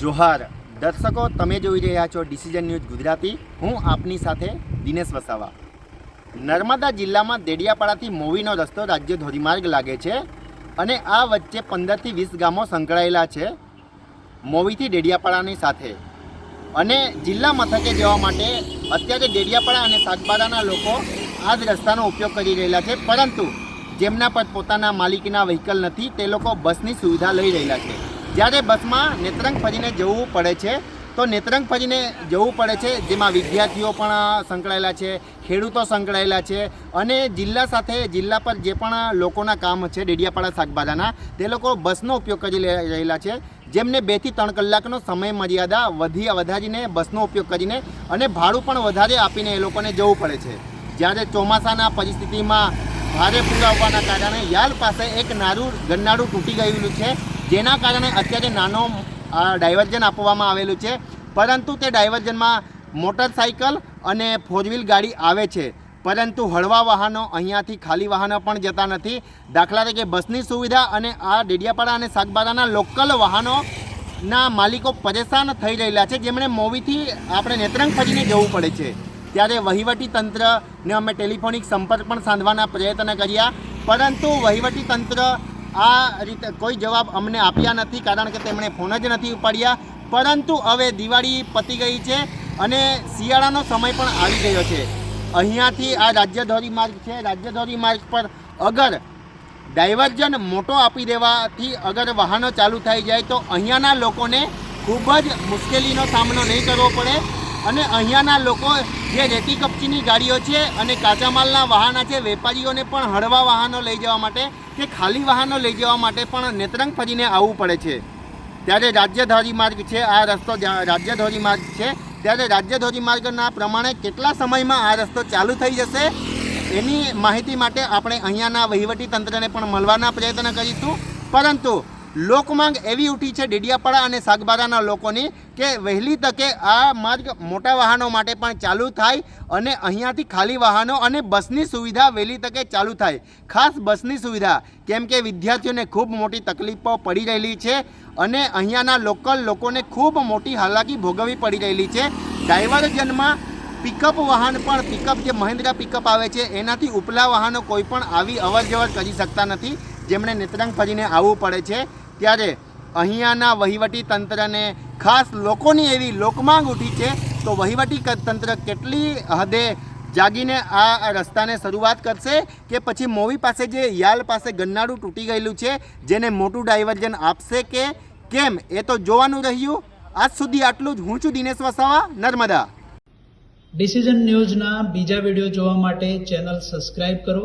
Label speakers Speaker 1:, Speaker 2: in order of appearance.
Speaker 1: જોહાર. દર્શકો, તમે જોઈ રહ્યા છો ડિસિઝન ન્યૂઝ ગુજરાતી. હું આપની સાથે દિનેશ વસાવા. નર્મદા જિલ્લામાં દેડિયાપાડાથી મોવીનો રસ્તો રાજ્ય ધોરીમાર્ગ લાગે છે અને આ વચ્ચે પંદરથી વીસ ગામો સંકળાયેલા છે મોવીથી ડેડિયાપાડાની સાથે. અને જિલ્લા મથકે જવા માટે અત્યારે ડેડિયાપાડા અને સાગબારાના લોકો આ જ રસ્તાનો ઉપયોગ કરી રહેલા છે. પરંતુ જેમના પર પોતાના માલિકીના વ્હીકલ નથી, તે લોકો બસની સુવિધા લઈ રહેલા છે. જ્યારે બસમાં નેત્રંગ ફરીને જવું પડે છે, તો નેત્રંગ ફરીને જવું પડે છે, જેમાં વિદ્યાર્થીઓ પણ સંકળાયેલા છે, ખેડૂતો સંકળાયેલા છે, અને જિલ્લા સાથે જિલ્લા પર જે પણ લોકોના કામ છે, ડેડિયાપાડા શાકભાજાના, તે લોકો બસનો ઉપયોગ કરી રહેલા છે, જેમને બેથી ત્રણ કલાકનો સમય મર્યાદા વધી વધારીને બસનો ઉપયોગ કરીને અને ભાડું પણ વધારે આપીને એ લોકોને જવું પડે છે. જ્યારે ચોમાસાના પરિસ્થિતિમાં ભારે પૂર આવવાના કારણે યાલ પાસે એક નારું, ગન્નાડું તૂટી ગયેલું છે જેના કારણે અત્યારે નાનો ડાયવર્જન આપવામાં આવેલું છે. પરંતુ તે ડાયવર્જનમાં મોટરસાઇકલ અને ફોર વ્હીલ ગાડી આવે છે. પરંતુ હળવા વાહનો અહીંયાથી ખાલી વાહનો પણ જતા નથી. દાખલા તરીકે બસની સુવિધા અને આ ડેડિયાપાડા અને સાગબારાના લોકલ વાહનોના માલિકો પરેશાન થઈ રહેલા છે. જેમણે મોવીથી આપણે નેત્રંગ ફરીને જવું પડે છે. ત્યારે વહીવટી તંત્રને અમે ટેલિફોનિક સંપર્ક પણ સાધવાના પ્રયત્ન કર્યા. પરંતુ વહીવટી તંત્ર આ રીતે કોઈ જવાબ અમને આપ્યા નથી, કારણ કે તેમણે ફોન જ નથી ઉપાડ્યા. પરંતુ હવે દિવાળી પતી ગઈ છે અને શિયાળાનો સમય પણ આવી ગયો છે. અહીંયાથી આ રાજ્ય માર્ગ છે. રાજ્ય માર્ગ પર અગર ડાયવર્જન મોટો આપી દેવાથી અગર વાહનો ચાલુ થઈ જાય તો અહીંયાના લોકોને ખૂબ જ મુશ્કેલીનો સામનો નહીં કરવો પડે. અને અહીંયાના લોકો જે રેતી કપચીની ગાડીઓ છે અને કાચા માલના વાહનો છે, વેપારીઓને પણ હળવા વાહનો લઈ જવા માટે કે ખાલી વાહનો લઈ જવા માટે પણ નેત્રંગ ફરીને આવવું પડે છે. ત્યારે રાજ્ય માર્ગ છે, આ રસ્તો જ્યાં ધોરીમાર્ગ માર્ગ છે. ત્યારે રાજ્ય ધોરીમાર્ગના પ્રમાણે કેટલા સમયમાં આ રસ્તો ચાલુ થઈ જશે, એની માહિતી માટે આપણે અહીંયાના વહીવટી તંત્રને પણ મળવાના પ્રયત્ન કરીશું. પરંતુ લોકમાંગ એવી ઉઠી છે ડેડિયાપાડા અને સાગબારાના લોકોની કે વહેલી તકે આ માર્ગ મોટા વાહનો માટે પણ ચાલુ થાય અને અહીંયાથી ખાલી વાહનો અને બસની સુવિધા વહેલી તકે ચાલુ થાય. ખાસ બસની સુવિધા, કેમ કે વિદ્યાર્થીઓને ખૂબ મોટી તકલીફો પડી રહેલી છે અને અહીંયાના લોકલ લોકોને ખૂબ મોટી હાલાકી ભોગવવી પડી રહેલી છે. ડાયવર્જનમાં પિકઅપ વાહન પણ, પિકઅપ જે મહિન્દ્રા પિકઅપ આવે છે, એનાથી ઉપલા વાહનો કોઈ પણ આવી અવર કરી શકતા નથી. જેમણે નેત્રંગ ફરીને આવવું પડે છે, ત્યારે અહીંયાના વહીવટી તંત્રને ખાસ લોકોની એવી લોકમાંગ ઉઠી છે, તો વહીવટી તંત્ર કેટલી હદે જાગીને આ રસ્તાને શરૂઆત કરશે કે પછી મોવી પાસે જે યાલ પાસે ગન્નાડું તૂટી ગયેલું છે, જેને મોટું ડાયવર્જન આપશે કે કેમ? એ તો જોવાનું રહ્યું. આજ સુધી આટલું જ. હું છું દિનેશ વસાવા, નર્મદા.
Speaker 2: ડિસિઝન ન્યૂઝના બીજા વીડિયો જોવા માટે ચેનલ સબસ્ક્રાઇબ કરો.